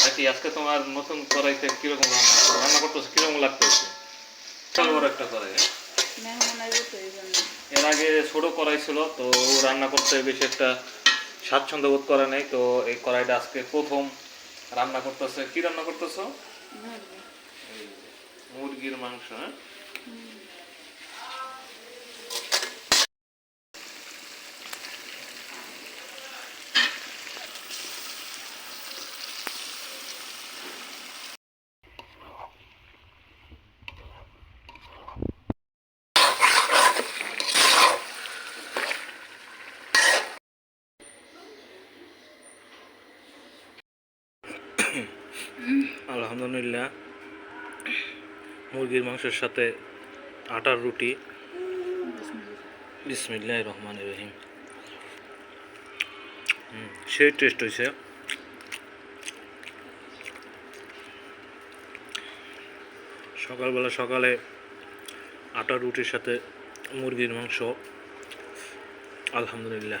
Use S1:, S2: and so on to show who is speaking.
S1: নাকি আজকে তোমার নতুন কড়াইতে কীরকম রান্না রান্না করতেছে কীরকম লাগতেছে? বড় একটা কড়াই এর আগে ছোট কড়াই ছিল তো ও রান্না করতে বেশি একটা স্বাচ্ছন্দ্য বোধ করে নাই তো এই কড়াইটা আজকে প্রথম রান্না করতেছে। কি রান্না করতেছো? মুরগির মাংস হ্যাঁ? আলহামদুলিল্লাহ। মুরগির মাংসের সাথে আটার রুটি। বিসমিল্লাহ রহমান রহিম। সেই টেস্ট হয়েছে সকালবেলা সকালে আটার রুটির সাথে মুরগির মাংস। আলহামদুলিল্লাহ।